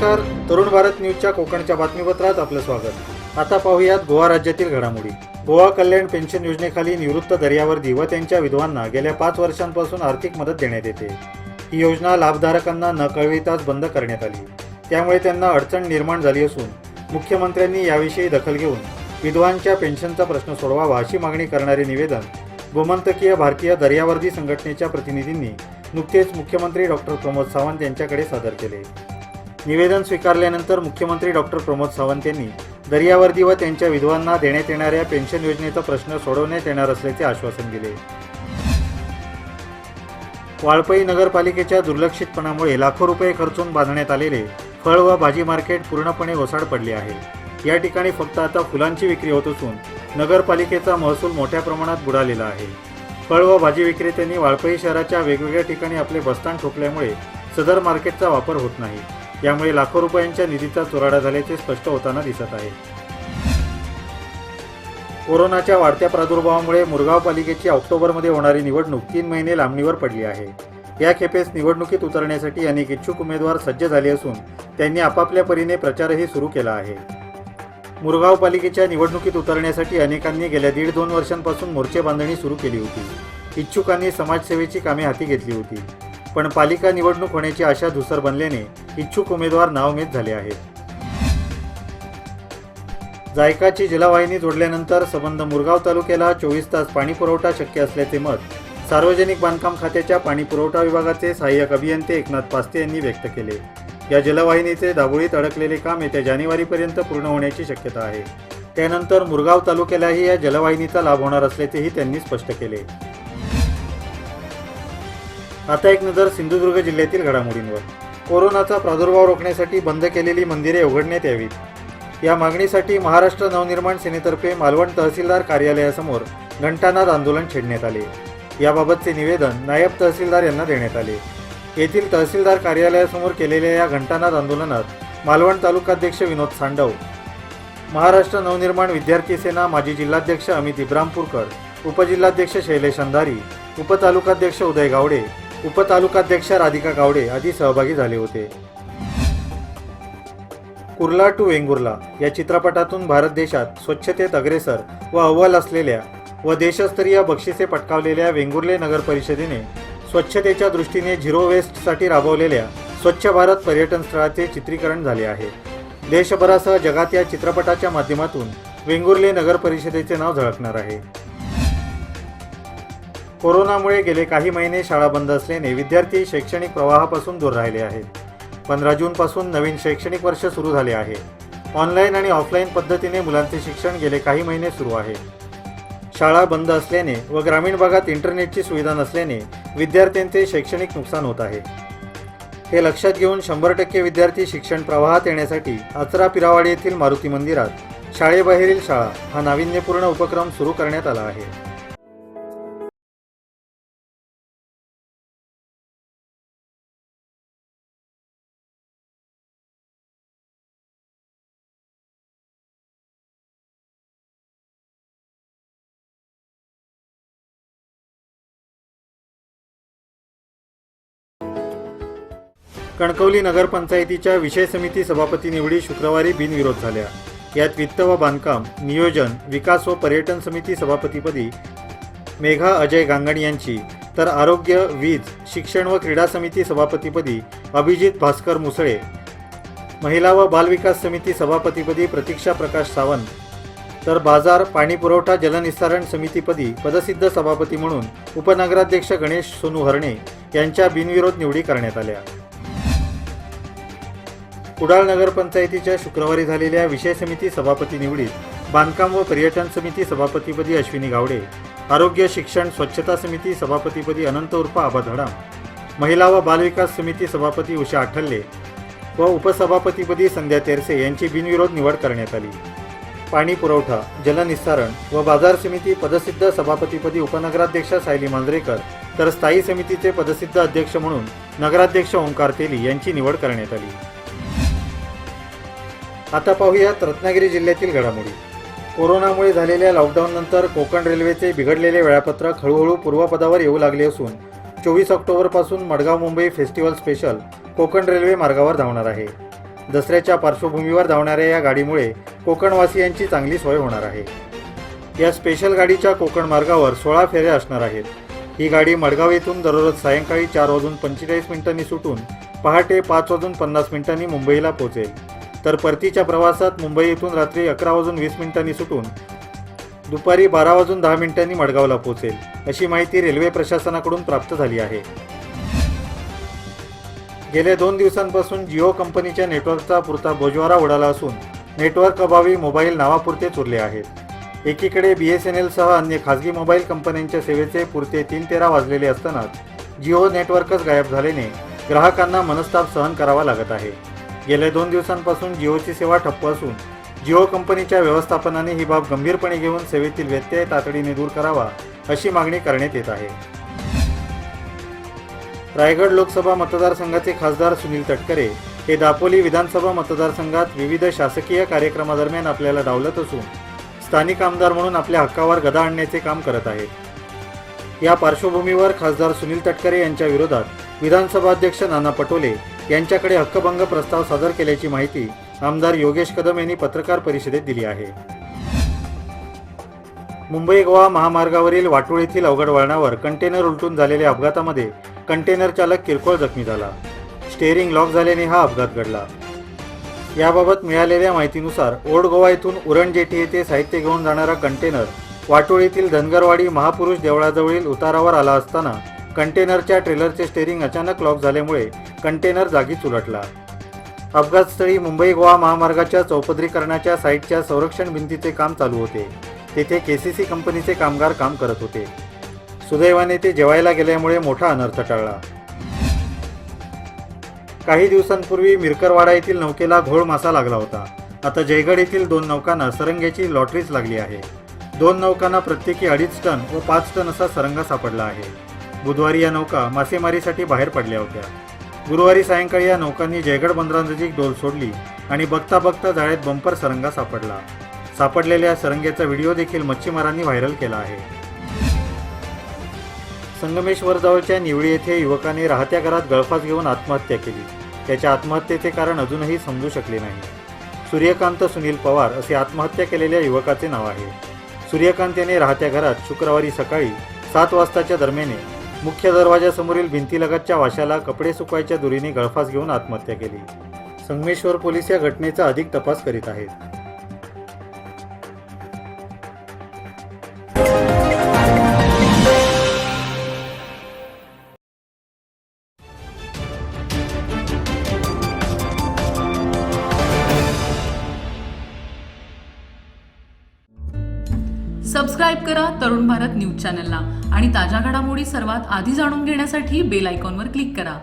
नमस्कार. तरुण भारत न्यूजच्या कोकणच्या बातमीपत्रात आपलं स्वागत. आता पाहूयात गोवा राज्यातील घडामोडी. गोवा कल्याण पेन्शन योजनेखाली निवृत्त दर्यावर्दी व त्यांच्या विधवांना गेल्या पाच वर्षांपासून आर्थिक मदत देण्यात येते. ही योजना लाभधारकांना न कळविताच बंद करण्यात आली. त्यामुळे त्यांना अडचण निर्माण झाली असून मुख्यमंत्र्यांनी याविषयी दखल घेऊन विधवांच्या पेन्शनचा प्रश्न सोडवावा अशी मागणी करणारे निवेदन गोमंतकीय भारतीय दर्यावर्दी संघटनेच्या प्रतिनिधींनी नुकतेच मुख्यमंत्री डॉक्टर प्रमोद सावंत यांच्याकडे सादर केले. निवेदन स्वीकारल्यानंतर मुख्यमंत्री डॉक्टर प्रमोद सावंत यांनी दर्यावर्दी व त्यांच्या विधवांना देण्यात येणाऱ्या पेन्शन योजनेचा प्रश्न सोडवण्यात येणार असल्याचे आश्वासन दिले. वाळपई नगरपालिकेच्या दुर्लक्षितपणामुळे लाखो रुपये खर्चून बांधण्यात आलेले फळ व भाजी मार्केट पूर्णपणे ओसाड पडले आहे. या ठिकाणी फक्त आता फुलांची विक्री होत असून नगरपालिकेचा महसूल मोठ्या प्रमाणात बुडालेला आहे. फळ व भाजी विक्रेत्यांनी वाळपई शहराच्या वेगवेगळ्या ठिकाणी आपले बस्तान ठोकल्यामुळे सदर मार्केटचा वापर होत नाही. यामुळे लाखो रुपयांच्या निधीचा चुराडा झाल्याचे स्पष्ट होताना दिसत आहे. कोरोनाच्या वाढत्या प्रादुर्भावामुळे मुरगाव पालिकेची ऑक्टोबरमध्ये होणारी निवडणूक तीन महिने लांबणीवर पडली आहे. या खेपेस निवडणुकीत उतरण्यासाठी अनेक इच्छुक उमेदवार सज्ज झाले असून त्यांनी आपापल्या परीने प्रचारही सुरू केला आहे. मुरगाव पालिकेच्या निवडणुकीत उतरण्यासाठी अनेकांनी गेल्या दीड दोन वर्षांपासून मोर्चे बांधणी सुरू केली होती. इच्छुकांनी समाजसेवेची कामे हाती घेतली होती. पण पालिका निवडणूक होण्याची आशा धुसर बनल्याने इच्छुक उमेदवार नावमेद झाले आहेत. जायकाची जलवाहिनी जोडल्यानंतर संबंध मुरगाव तालुक्याला चोवीस तास पाणी पुरवठा शक्य असल्याचे मत सार्वजनिक बांधकाम खात्याच्या पाणी पुरवठा विभागाचे सहाय्यक अभियंते एकनाथ पास्ते यांनी व्यक्त केले. या जलवाहिनीचे दाबोळीत अडकलेले काम येत्या जानेवारीपर्यंत पूर्ण होण्याची शक्यता आहे. त्यानंतर मुरगाव तालुक्यालाही या जलवाहिनीचा लाभ होणार असल्याचेही त्यांनी स्पष्ट केले. आता एक नजर सिंधुदुर्ग जिल्ह्यातील घडामोडींवर. कोरोनाचा प्रादुर्भाव रोखण्यासाठी बंद केलेली मंदिरे उघडण्यात यावीत. या मागणीसाठी महाराष्ट्र नवनिर्माण सेनेतर्फे मालवण तहसीलदार कार्यालयासमोर घंटानाद आंदोलन छेडण्यात आले. याबाबतचे निवेदन नायब तहसीलदार यांना देण्यात आले. येथील तहसीलदार कार्यालयासमोर केलेल्या या घंटानाद आंदोलनात मालवण तालुकाध्यक्ष विनोद सांडव महाराष्ट्र नवनिर्माण विद्यार्थी सेना माजी जिल्हाध्यक्ष अमित इब्रामपूरकर उपजिल्हाध्यक्ष शैलेश अंधारी उपतालुकाध्यक्ष उदय गावडे उपतालुकाध्यक्ष राधिका गावडे आदी सहभागी झाले होते. कुर्ला टू वेंगुर्ला या चित्रपटातून भारत देशात स्वच्छतेत अग्रेसर व अव्वल असलेल्या व देशस्तरीय बक्षिसे पटकावलेल्या वेंगुर्ले नगर परिषदेने स्वच्छतेच्या दृष्टीने झिरो वेस्टसाठी राबवलेल्या स्वच्छ भारत पर्यटन स्थळाचे चित्रीकरण झाले आहे. देशभरासह जगात या चित्रपटाच्या माध्यमातून वेंगुर्ले नगर परिषदेचे नाव झळकणार आहे. कोरोनामुळे गेले काही महिने शाळा बंद असल्याने विद्यार्थी शैक्षणिक प्रवाहापासून दूर राहिले आहेत. पंधरा जूनपासून नवीन शैक्षणिक वर्ष सुरू झाले आहे. ऑनलाईन आणि ऑफलाईन पद्धतीने मुलांचे शिक्षण गेले काही महिने सुरू आहे. शाळा बंद असल्याने व ग्रामीण भागात इंटरनेटची सुविधा नसल्याने विद्यार्थ्यांचे शैक्षणिक नुकसान होत आहे. हे लक्षात घेऊन शंभर टक्के विद्यार्थी शिक्षण प्रवाहात येण्यासाठी आचरा पिरावाडी येथील मारुती मंदिरात शाळेबाहेरील शाळा हा नाविन्यपूर्ण उपक्रम सुरू करण्यात आला आहे. कणकवली नगरपंचायतीच्या विषय समिती सभापती निवडी शुक्रवारी बिनविरोध झाल्या. यात वित्त व बांधकाम नियोजन विकास व पर्यटन समिती सभापतीपदी मेघा अजय गांगणी यांची तर आरोग्य वीज शिक्षण व क्रीडा समिती सभापतीपदी अभिजित भास्कर मुसळे महिला व बालविकास समिती सभापतीपदी प्रतीक्षा प्रकाश सावंत तर बाजार पाणी पुरवठा जलनिस्सारण समितीपदी पदसिद्ध सभापती म्हणून उपनगराध्यक्ष गणेश सोनू हरणे यांच्या बिनविरोध निवडी करण्यात आल्या. कुडाळ नगरपंचायतीच्या शुक्रवारी झालेल्या विषय समिती सभापती निवडीत बांधकाम व पर्यटन समिती सभापतीपदी अश्विनी गावडे आरोग्य शिक्षण स्वच्छता समिती सभापतीपदी अनंत उर्फ आबा धडाम महिला व बालविकास समिती सभापती उषा आठल्ले व उपसभापतीपदी संध्या तेरसे यांची बिनविरोध निवड करण्यात आली. पाणी पुरवठा जलनिस्सारण व बाजार समिती पदसिद्ध सभापतीपदी उपनगराध्यक्ष सायली मांजरेकर तर स्थायी समितीचे पदसिद्ध अध्यक्ष म्हणून नगराध्यक्ष ओंकार तेली यांची निवड करण्यात आली. आता पाहूयात रत्नागिरी जिल्ह्यातील घडामोडी. कोरोनामुळे झालेल्या लॉकडाऊननंतर कोकण रेल्वेचे बिघडलेले वेळापत्रक हळूहळू पूर्वपदावर येऊ लागले असून चोवीस ऑक्टोबरपासून Madgaon Mumbai festival special Konkan railway मार्गावर धावणार आहे. दसऱ्याच्या पार्श्वभूमीवर धावणाऱ्या या गाडीमुळे कोकणवासियांची चांगली सोय होणार आहे. या स्पेशल गाडीच्या कोकण मार्गावर सोळा फेऱ्या असणार आहेत. ही गाडी मडगाव येथून दररोज सायंकाळी चार वाजून पंचेचाळीस मिनिटांनी सुटून पहाटे पाच वाजून पन्नास मिनिटांनी मुंबईला पोहोचेल. तर परतीच्या प्रवासात मुंबई येथून रात्री अकरा वाजून वीस मिनिटांनी सुटून दुपारी बारा वाजून दहा मिनिटांनी मडगावला पोहोचेल अशी माहिती रेल्वे प्रशासनाकडून प्राप्त झाली आहे. गेल्या दोन दिवसांपासून जिओ कंपनीच्या नेटवर्कचा पुरता बोजवारा उडाला असून नेटवर्क अभावी मोबाईल नावापुरतेच उरले आहेत. एकीकडे बी एस एन एलसह अन्य खासगी मोबाईल कंपन्यांच्या सेवेचे पुरते तीन तेरा वाजलेले असतानाच जिओ नेटवर्कच गायब झाल्याने ग्राहकांना मनस्ताप सहन करावा लागत आहे. गेल्या दोन दिवसांपासून जिओची सेवा ठप्प असून जिओ कंपनीच्या व्यवस्थापनाने ही बाब गंभीरपणे घेऊन सेवेतील व्यत्यय तातडीने दूर करावा अशी मागणी करण्यात येत आहे. रायगड लोकसभा मतदारसंघाचे खासदार सुनील तटकरे हे दापोली विधानसभा मतदारसंघात विविध शासकीय कार्यक्रमादरम्यान आपल्याला डावलत असून स्थानिक आमदार म्हणून आपल्या हक्कावर गदा आणण्याचे काम करत आहेत. या पार्श्वभूमीवर खासदार सुनील तटकरे यांच्या विरोधात विधानसभा अध्यक्ष नाना पटोले यांच्याकडे हक्कभंग प्रस्ताव सादर केल्याची माहिती आमदार योगेश कदम यांनी पत्रकार परिषदेत दिली आहे. मुंबई गोवा महामार्गावरील वाटूळ येथील अवघड वळणावर कंटेनर उलटून झालेल्या अपघातामध्ये कंटेनर चालक किरकोळ जखमी झाला. स्टेअरिंग लॉक झाल्याने हा अपघात घडला. याबाबत मिळालेल्या माहितीनुसार ओल्ड गोवा येथून उरण जेटी येथे साहित्य घेऊन जाणारा कंटेनर वाटोळीतील धनगरवाडी महापुरुष देवळाजवळील उतारावर आला असताना कंटेनरच्या ट्रेलरचे स्टेअरिंग अचानक लॉक झाल्यामुळे कंटेनर जागीच उलटला अपघातस्थळी मुंबई गोवा महामार्गाच्या चौपदरीकरणाच्या साईटच्या संरक्षण भिंतीचे काम चालू होते. तेथे के सी सी कंपनीचे कामगार काम करत होते. सुदैवाने ते जेवायला गेल्यामुळे मोठा अनर्थ टळला. काही दिवसांपूर्वी मिरकरवाडा येथील नौकेला घोळ मासा लागला होता. आता जयगड येथील दोन नौकांना सरंग्याची लॉटरीच लागली आहे. दोन नौकांना प्रत्येकी अडीच टन व पाच टन असा सरंगा सापडला आहे. बुधवारी या नौका मासेमारीसाठी बाहेर पडल्या होत्या. गुरुवारी सायंकाळी या नौकांनी जयगड बंदरानजीक डोल सोडली आणि बघता बघता जाळ्यात बंपर सरंगा सापडला. सापडलेल्या सरंग्याचा व्हिडिओ देखील मच्छीमारांनी व्हायरल केला आहे. संगमेश्वरजवळच्या निवळी येथे युवकाने राहत्या घरात गळफास घेऊन आत्महत्या केली. त्याच्या आत्महत्येचे कारण अजूनही समजू शकले नाही. सूर्यकांत सुनील पवार असे आत्महत्या केलेल्या युवकाचे नाव आहे. सूर्यकांत याने राहत्या घरात शुक्रवारी सकाळी सात वाजताच्या दरम्याने मुख्य दरवाजासमोरील भिंतीलगतच्या वाशाला कपडे सुकवायच्या दुरीने गळफास घेऊन आत्महत्या केली. संगमेश्वर पोलीस या घटनेचा अधिक तपास करीत आहेत. सबस्क्राईब करा तरुण भारत न्यूज चॅनलला आणि ताज्या घडामोडी सर्वात आधी जाणून घेण्यासाठी बेल आयकॉनवर क्लिक करा.